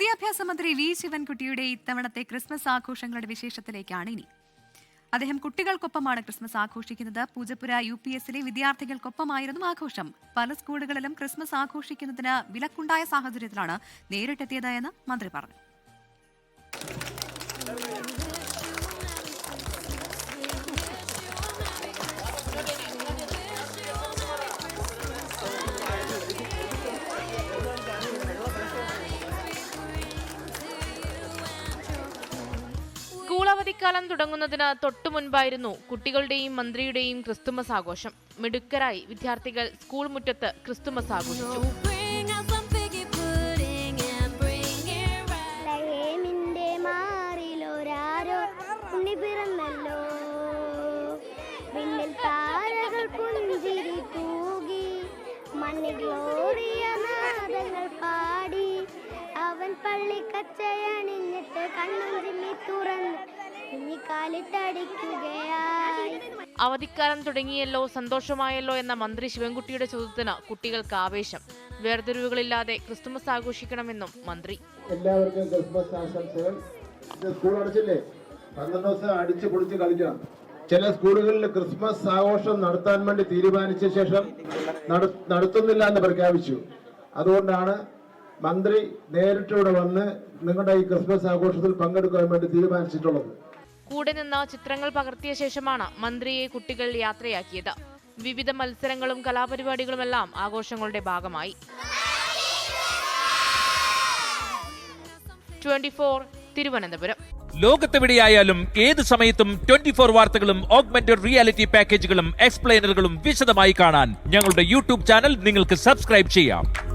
വിദ്യാഭ്യാസ മന്ത്രി വി ശിവൻകുട്ടിയുടെ ഇത്തവണത്തെ ക്രിസ്മസ് ആഘോഷങ്ങളുടെ വിശേഷത്തിലേക്കാണ് ഇനി. അദ്ദേഹം കുട്ടികൾക്കൊപ്പമാണ് ക്രിസ്മസ് ആഘോഷിക്കുന്നത്. പൂജപ്പുര യു പി എസിലെ വിദ്യാർത്ഥികൾക്കൊപ്പമായിരുന്നു ആഘോഷം. പല സ്കൂളുകളിലും ക്രിസ്മസ് ആഘോഷിക്കുന്നതിന് വിലക്കുണ്ടായ സാഹചര്യത്തിലാണ് നേരിട്ടെത്തിയത് എന്ന് മന്ത്രി പറഞ്ഞു. അവധിക്കാലം തുടങ്ങുന്നതിന് തൊട്ടു മുൻപായിരുന്നു കുട്ടികളുടെയും മന്ത്രിയുടെയും ക്രിസ്തുമസ് ആഘോഷം. മിടുക്കരായി വിദ്യാർത്ഥികൾ സ്കൂൾ മുറ്റത്ത് ക്രിസ്തുമസ് ആഘോഷിച്ചു. പാടി. അവൻ പള്ളിക്കച്ചയണിഞ്ഞിട്ട് കണ്ണും ചിമ്മി തുറന്ന് അവധിക്കാലം തുടങ്ങിയല്ലോ സന്തോഷമായല്ലോ എന്ന മന്ത്രി ശിവൻകുട്ടിയുടെ ചോദ്യത്തിന് കുട്ടികൾക്ക് ആവേശം. വേർതിരിവുകളില്ലാതെ ക്രിസ്തുമസ് ആഘോഷിക്കണമെന്നും മന്ത്രി. എല്ലാവർക്കും ക്രിസ്മസ് ആശംസകൾ. സ്കൂൾ അടച്ചില്ലേ? പന്ത്രണ്ട് ദിവസം അടിച്ച് പൊളിച്ച് കളിക്കണം. ചില സ്കൂളുകളിൽ ക്രിസ്മസ് ആഘോഷം നടത്താൻ വേണ്ടി തീരുമാനിച്ച ശേഷം നടത്തുന്നില്ല എന്ന് പ്രഖ്യാപിച്ചു. അതുകൊണ്ടാണ് മന്ത്രി നേരിട്ടിവിടെ വന്ന് നിങ്ങളുടെ ഈ ക്രിസ്മസ് ആഘോഷത്തിൽ പങ്കെടുക്കാൻ വേണ്ടി തീരുമാനിച്ചിട്ടുള്ളത്. കൂടെ നിന്ന് ചിത്രങ്ങൾ പകർത്തിയ ശേഷമാണ് മന്ത്രിയെ കുട്ടികൾ യാത്രയാക്കിയത്. വിവിധ മത്സരങ്ങളും കലാപരിപാടികളുമെല്ലാം ആഘോഷങ്ങളുടെ ഭാഗമായി. Twenty four Thiruvananthapuram. ലോകത്തെവിടെയായാലും ഏത് സമയത്തും ട്വന്റി ഫോർ വാർത്തകളും ഓഗ്മെന്റഡ് റിയാലിറ്റി പാക്കേജുകളും എക്സ്പ്ലെയിനറുകളും വിശദമായി കാണാൻ ഞങ്ങളുടെ യൂട്യൂബ് ചാനൽ നിങ്ങൾക്ക് സബ്സ്ക്രൈബ് ചെയ്യാം.